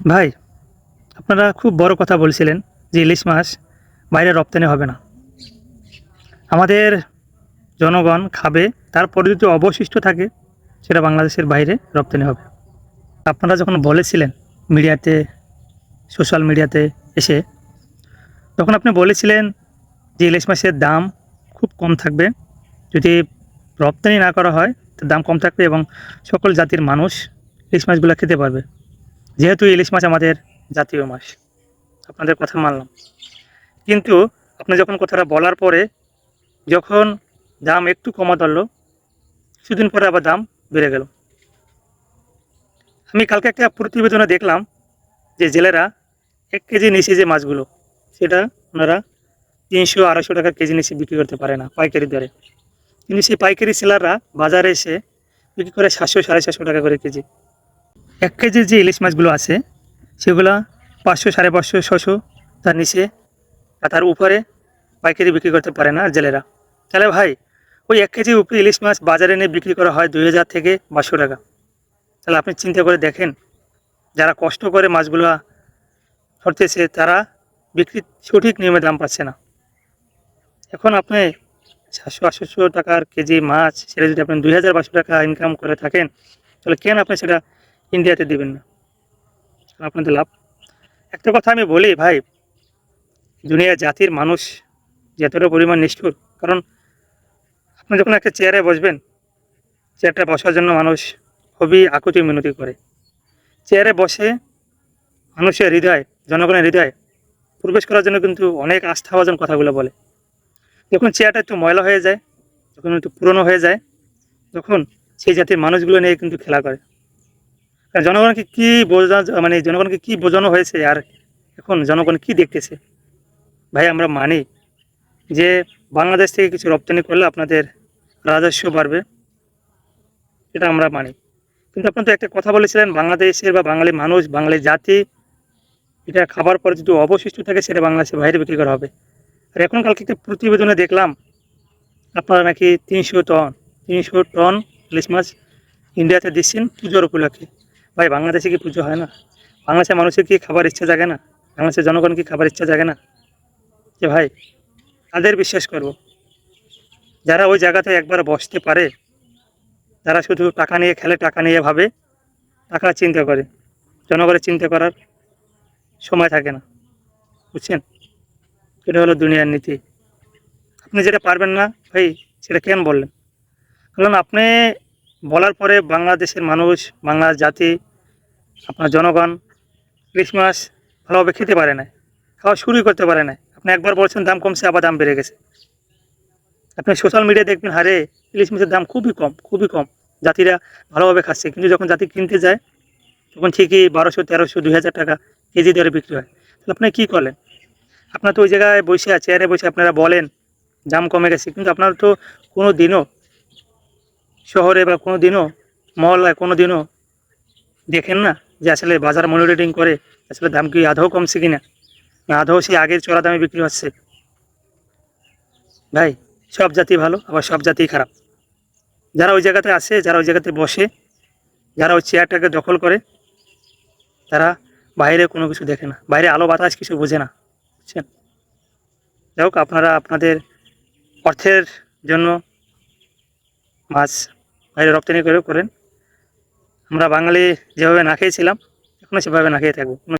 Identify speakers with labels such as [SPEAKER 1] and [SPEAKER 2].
[SPEAKER 1] ভাই, আপনারা খুব বড় কথা বলছিলেন যে ইলিশ মাছ বাইরে রপ্তানি হবে না। আমাদের জনগণ খাবে, তারপরে যদি অবশিষ্ট থাকে, সেটা বাংলাদেশের বাইরে রপ্তানি হবে। আপনারা যখন বলেছিলেন মিডিয়াতে, সোশ্যাল মিডিয়াতে এসে, তখন আপনি বলেছিলেন যে ইলিশ মাছের দাম খুব কম থাকবে। যদি রপ্তানি না করা হয় তো দাম কম থাকবে এবং সকল জাতির মানুষ ইলিশ মাছগুলো খেতে পারবে। যেহেতু ইলিশ মাছ আমাদের জাতীয় মাছ, আপনাদের কথা মানলাম। কিন্তু আপনি যখন কথাটা বলার পরে যখন দাম একটু কমা ধরলো, কিছুদিন পরে আবার দাম বেড়ে গেল। আমি কালকে একটা প্রতিবেদনে দেখলাম যে জেলেরা এক কেজি নিচে যে মাছগুলো, সেটা ওনারা তিনশো আড়াইশো টাকা কেজি নিচে বিক্রি করতে পারে না পাইকারি দরে। কিন্তু সেই পাইকারি সেলাররা বাজারে এসে বিক্রি করে সাতশো সাড়ে সাতশো টাকা করে কেজি। এক কেজির যে ইলিশ মাছগুলো আছে, সেগুলো পাঁচশো সাড়ে পাঁচশো, ছশো তার নিচে আর তার উপরে পাইকারি বিক্রি করতে পারে না জেলেরা। তাহলে ভাই, ওই এক কেজি উপরে ইলিশ মাছ বাজারে এনে বিক্রি করা হয় দুই হাজার থেকে পাঁচশো টাকা। তাহলে আপনি চিন্তা করে দেখেন, যারা কষ্ট করে মাছগুলো ধরতেছে, তারা বিক্রির সঠিক নিয়মে দাম পাচ্ছে না। এখন আপনি সাতশো আটশোশো টাকার কেজি মাছ, সেটা যদি আপনি দুই হাজার, পাঁচশো টাকা ইনকাম করে থাকেন, তাহলে কেন আপনি সেটা ইন্ডিয়াতে দেবেন না। আপনাদের লাভ? একটা কথা আমি বলি ভাই দুনিয়া জাতির মানুষ যতটা পরিমাণ নিষ্ঠুর, কারণ আপনি যখন একটা চেয়ারে বসবেন চেয়ারটা বসার জন্য মানুষ খুবই আকুতি মিনতি করে। চেয়ারে বসে মানুষের হৃদয়, জনগণের হৃদয় প্রবেশ করার জন্য কিন্তু অনেক আস্থাভাজন কথাগুলো বলে। যখন চেয়ারটা একটু ময়লা হয়ে যায়, যখন একটু পুরনো হয়ে যায় তখন সেই জাতির মানুষগুলো নিয়ে কিন্তু খেলা করে। জনগণকে কী বোঝা মানে জনগণকে কী বোঝানো হয়েছে আর এখন জনগণ কি দেখতেছে? ভাই, আমরা মানি যে বাংলাদেশ থেকে কিছু রপ্তানি করলে আপনাদের রাজস্ব বাড়বে। এটা আমরা মানি। কিন্তু আপনার তো একটা কথা বলেছিলেন, বাংলাদেশের বা বাঙালি মানুষ, বাঙালি জাতি, এটা খাবার পরে যদি অবশিষ্ট থাকে সেটা বাংলাদেশের বাইরে বিক্রি করা হবে। আর এখন কালকে একটা প্রতিবেদনে দেখলাম, আপনারা নাকি তিনশো টন তিনশো টন ইলিশ মাছ ইন্ডিয়াতে দিচ্ছেন পুজোর উপলক্ষে। ভাই, বাংলাদেশে কি পুজো হয় না? বাংলাদেশের মানুষের কি খাবার ইচ্ছা জাগে না? বাংলাদেশের জনগণ কি খাবার ইচ্ছা জাগে না? যে ভাই, তাদের বিশ্বাস করব। যারা ওই জায়গাতে একবার বসতে পারে, যারা শুধু টাকা নিয়ে খেলে, টাকা নিয়ে ভাবে টাকা চিন্তা করে। জনগণের চিন্তা করার সময় থাকে না। বুঝছেন? এটা হলো দুনিয়ার নীতি। আপনি যেটা পারবেন না, ভাই, সেটা কেন বললেন? কারণ আপনি বলার পরে বাংলাদেশের মানুষ বাংলা জাতি আপনার জনগণ ক্রিসমাস ভালোভাবে খেতে পারে না, খাওয়া শুরুই করতে পারে না। আপনি একবার বলছেন দাম কমছে, আবার দাম বেড়ে গেছে। আপনি সোশ্যাল মিডিয়ায় দেখবেন, হারে ইলিশ মাছের দাম খুবই কম খুবই কম। জাতিরা ভালোভাবে খাচ্ছে, কিন্তু যখন জাতি কিনতে যায়, তখন ঠিকই বারোশো, তেরোশো দুই হাজার টাকা কেজি দরে বিক্রি হয়। তাহলে আপনি কী করলেন? আপনার তো ওই জায়গায় বসে চেয়ারে বসে আপনারা বলেন, দাম কমে গেছে। কিন্তু আপনার তো কোনো দিনও শহরে বা কোনো দিনও মহল্লায় কোনো দিনও দেখেন না। যে আসলে বাজার মনিটরিং করে, আসলে দাম কি আদৌ কমছে কিনা? না, আদৌ সেই আগের চড়া দামে বিক্রি হচ্ছে? ভাই, সব জাতি ভালো, আবার সব জাতি খারাপ। যারা ওই জায়গাতে আসে যারা ওই জায়গাতে বসে, যারা ওই চেয়ারটাকে দখল করে, তারা বাইরে কোনো কিছু দেখে না। বাইরে আলো বাতাস কিছু বোঝে না, বুঝছেন? যাই হোক, আপনারা আপনাদের অর্থের জন্য মাছ বাইরে রপ্তানি করে করেন। আমরা বাঙালি যেভাবে না খেয়েছিলাম এখনও সেভাবে না খেয়ে থাকব।